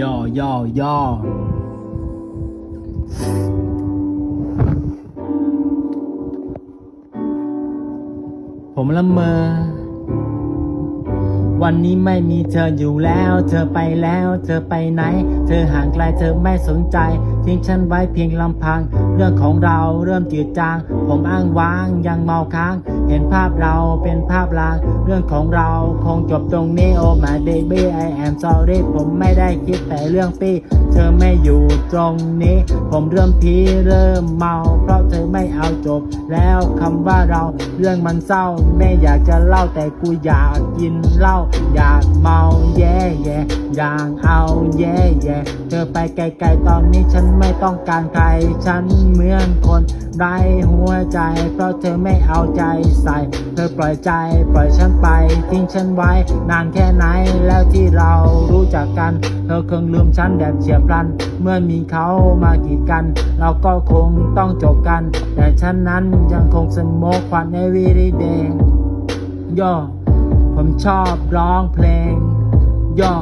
ย่อย่อย่อผมละเมอ วันนี้ไม่มีเธออยู่แล้ว เธอไปแล้ว เธอไปไหน เธอห่างไกลเธอไม่สนใจ ทิ้งฉันไว้เพียงลำพัง เรื่องของเราเริ่มจืดจาง ผมอ้างว้างยังเมาค้าง เห็นภาพเราเป็นภาพลาง เรื่องของเราคงจบตรงนี้ Oh my baby I am sorry ผมไม่ได้คิดแต่เรื่องปี้ เธอไม่อยู่ตรงนี้ ผมเริ่มพีเริ่มเมา เพราะเธอไม่เอาจบ แล้วคำว่าเราเรื่องมันเศร้าไม่อยากจะเล่าแต่กูอยากกินเหล้าอยากเมาแย่แย่อยากเอาแย่แย่เธอไปไกลๆตอนนี้ฉันไม่ต้องการใคร ฉันเหมือนคนไร้หัวใจ เพราะเธอไม่เอาใจใส่ เธอปล่อยใจปล่อยฉันไป ทิ้งฉันไว้ นานแค่ไหนแล้วที่เรารู้จักกัน เธอคงลืมฉันแบบเฉียบพลัน เมื่อมีเขามากีดกัน เราก็คงต้องจบกัน แต่ฉันนั้นยังคงสโมควันในวีรีเดย์ย่อ ผมชอบร้องเพลงย่อ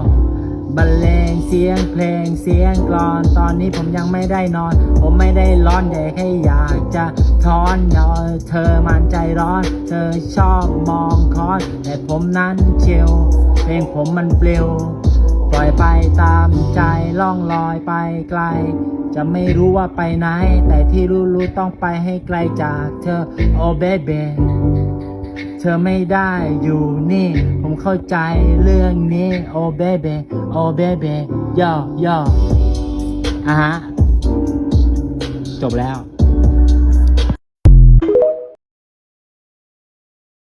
บรรเลงเสียงเพลงเสียงกลอน ตอนนี้ผมยังไม่ได้นอน ผมไม่ได้ร้อนแต่แค่อยากจะถอนยอเธอมันใจร้อน เธอชอบมองคอน แต่ผมนั้นเชียวเพลงผมมันเปลิวปล่อยไปตามใจล่องลอยไปไกล จะไม่รู้ว่าไปไหน แต่ที่รู้ๆต้องไปให้ไกลจากเธอ โอ้เบเบ เธอไม่ได้อยู่นี่ ผมเข้าใจเรื่องนี้โอ้เบเบโอ้เบเบย่อย่ออะฮะ จบแล้ว